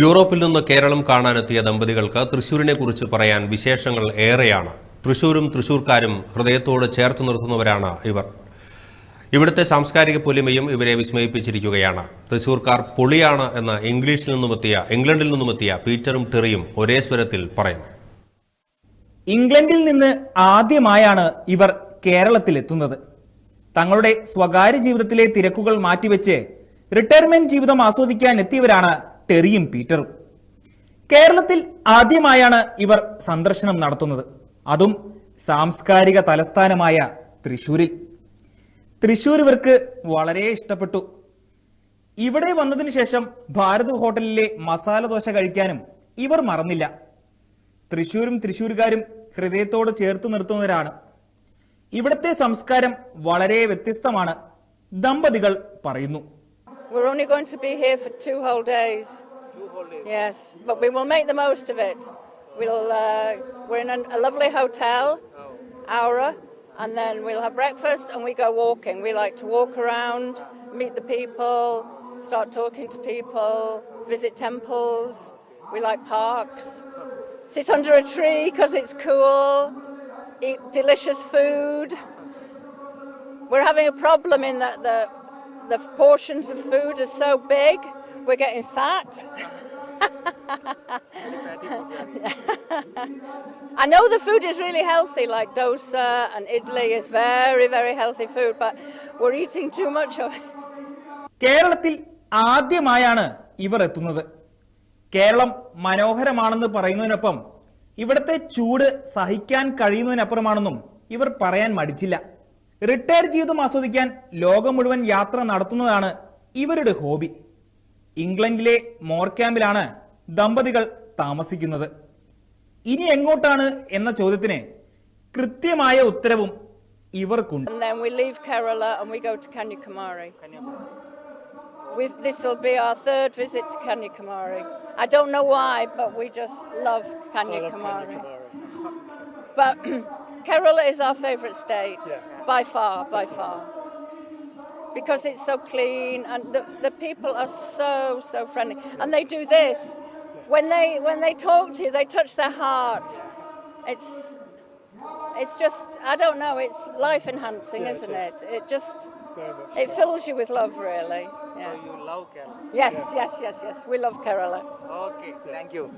യൂറോപ്പിൽ നിന്ന് കേരളം കാണാനെത്തിയ ദമ്പതികൾക്ക് തൃശൂരിനെ കുറിച്ച് പറയാൻ വിശേഷങ്ങൾ ഏറെയാണ്. തൃശൂരും തൃശൂർക്കാരും ഹൃദയത്തോട് ചേർത്ത് നിർത്തുന്നവരാണ് ഇവർ. ഇവിടുത്തെ സാംസ്കാരിക പൊലിമയും ഇവരെ വിസ്മയിപ്പിച്ചിരിക്കുകയാണ്. തൃശൂർക്കാർ പൊളിയാണ് എന്ന് ഇംഗ്ലീഷിൽ നിന്നുമെത്തിയ ഇംഗ്ലണ്ടിൽ നിന്നുമെത്തിയ പീറ്ററും ടെറിയും ഒരേ സ്വരത്തിൽ പറയുന്നു. ഇംഗ്ലണ്ടിൽ നിന്ന് ആദ്യമായാണ് ഇവർ കേരളത്തിലെത്തുന്നത്. തങ്ങളുടെ സ്വകാര്യ ജീവിതത്തിലെ തിരക്കുകൾ മാറ്റിവെച്ച് റിട്ടയർമെന്റ് ജീവിതം ആസ്വദിക്കാൻ എത്തിയവരാണ് ടെറിയും പീറ്ററും. കേരളത്തിൽ ആദ്യമായാണ് ഇവർ സന്ദർശനം നടത്തുന്നത്. അതും സാംസ്കാരിക തലസ്ഥാനമായ തൃശൂരിൽ തൃശൂർ ഇവർക്ക് വളരെ ഇഷ്ടപ്പെട്ടു. ഇവിടെ വന്നതിന് ശേഷം ഭാരത് ഹോട്ടലിലെ മസാല ദോശ കഴിക്കാനും ഇവർ മറന്നില്ല. തൃശൂരും തൃശൂരുകാരും ഹൃദയത്തോട് ചേർത്ത് നിർത്തുന്നവരാണ്. ഇവിടുത്തെ സംസ്കാരം വളരെ വ്യത്യസ്തമാണ് ദമ്പതികൾ പറയുന്നു. We're only going to be here for two whole days. Yes, but we will make the most of it. We'll uh, we're in a, a lovely hotel, Aura, and then we'll have breakfast and we go walking. We like to walk around, meet the people, start talking to people, visit temples. We like parks. Sit under a tree because it's cool. Eat delicious food. We're having a problem in that the the portions of food are so big, we're getting fat. I know the food is really healthy, like dosa and idli is very, very healthy food, but we're eating too much of it. കേരളത്തിൽ ആദ്യമായാണ് ഇവർ എത്തുന്നത്. കേരളം മനോഹരമാണെന്ന് പറയുന്നതിനൊപ്പം ഇവിടുത്തെ ചൂട് സഹിക്കാൻ കഴിയുന്നതിനപ്പുറമാണെന്നും ഇവർ പറയാൻ മടിച്ചില്ല. Retire ജീവിതം ആസ്വദിക്കാൻ ലോകം മുഴുവൻ യാത്ര നടത്തുന്നതാണ് ഇവരുടെ ഹോബി. ഇംഗ്ലണ്ടിലെ മോർ ക്യാമ്പിലാണ് ദമ്പതികൾ താമസിക്കുന്നത് ഇനി എങ്ങോട്ടാണ് എന്ന ചോദ്യത്തിന് കൃത്യമായ ഉത്തരവും ഇവർക്കുണ്ട് And then we leave Kerala and we go to Kanyakumari. we this will be our third visit to Kanyakumari. I don't know why, but we just love Kanyakumari. But Kerala is our favourite state, Yeah. by far, by far. Because it's so clean and the, the people are so, so friendly. And they do this. When they when they talk to you, they touch their heart. It's it's just I don't know, it's life enhancing, Yeah, it isn't is. it? It just it fills you with love really. So you love Kerala. Yes, yes, yes, yes. We love Kerala. Okay, thank you.